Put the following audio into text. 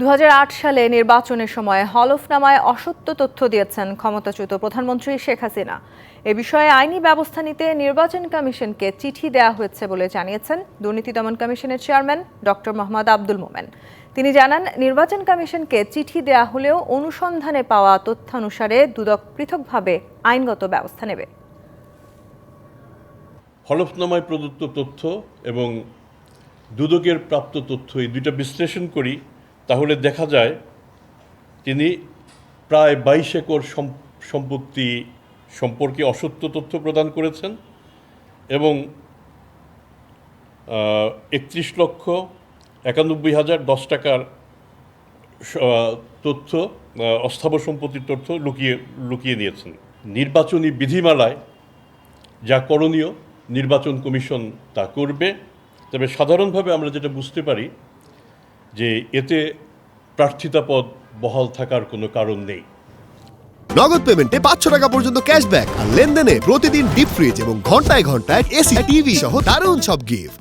দু হাজার আট সালে নির্বাচনের সময় হলফনামায় অসত্য তথ্য দিয়েছেন ক্ষমতাচ্যুত প্রধানমন্ত্রী শেখ হাসিনা। এ বিষয়ে আইনি ব্যবস্থা নিতে নির্বাচন কমিশনকে চিঠি দেওয়া হয়েছে বলে জানিয়েছেন দুর্নীতি দমন কমিশনের চেয়ারম্যান ডক্টর মোহাম্মদ আব্দুল মোমেন। তিনি জানান, নির্বাচন কমিশনকে চিঠি দেওয়া হলেও অনুসন্ধানে পাওয়া তথ্যানুসারে দুদক পৃথকভাবে আইনগত ব্যবস্থা নেবে। হলফনামায় প্রদত্ত তথ্য এবং দুদকের প্রাপ্ত তথ্য এই দুইটা বিশ্লেষণ করি তাহলে দেখা যায় তিনি প্রায় বাইশ একর সম- সম্পত্তি সম্পর্কে অসত্য তথ্য প্রদান করেছেন এবং একত্রিশ লক্ষ একানব্বই হাজার দশ টাকার তথ্য অস্থাবর সম্পত্তির তথ্য লুকিয়ে লুকিয়ে নিয়েছেন নির্বাচনী বিধিমালায় যা করণীয়, নির্বাচন কমিশন তা করবে। তবে সাধারণভাবে আমরা যেটা বুঝতে পারি যে এতে প্রার্থিতা পদ বহাল থাকার কোনো কারণ নেই। নগদ পেমেন্টে পাঁচশো টাকা পর্যন্ত ক্যাশব্যাক আর লেনদেনে প্রতিদিন ডিপ ফ্রিজ এবং ঘন্টায় ঘন্টায় এসি, টিভি সহ দারুণ সব গিফট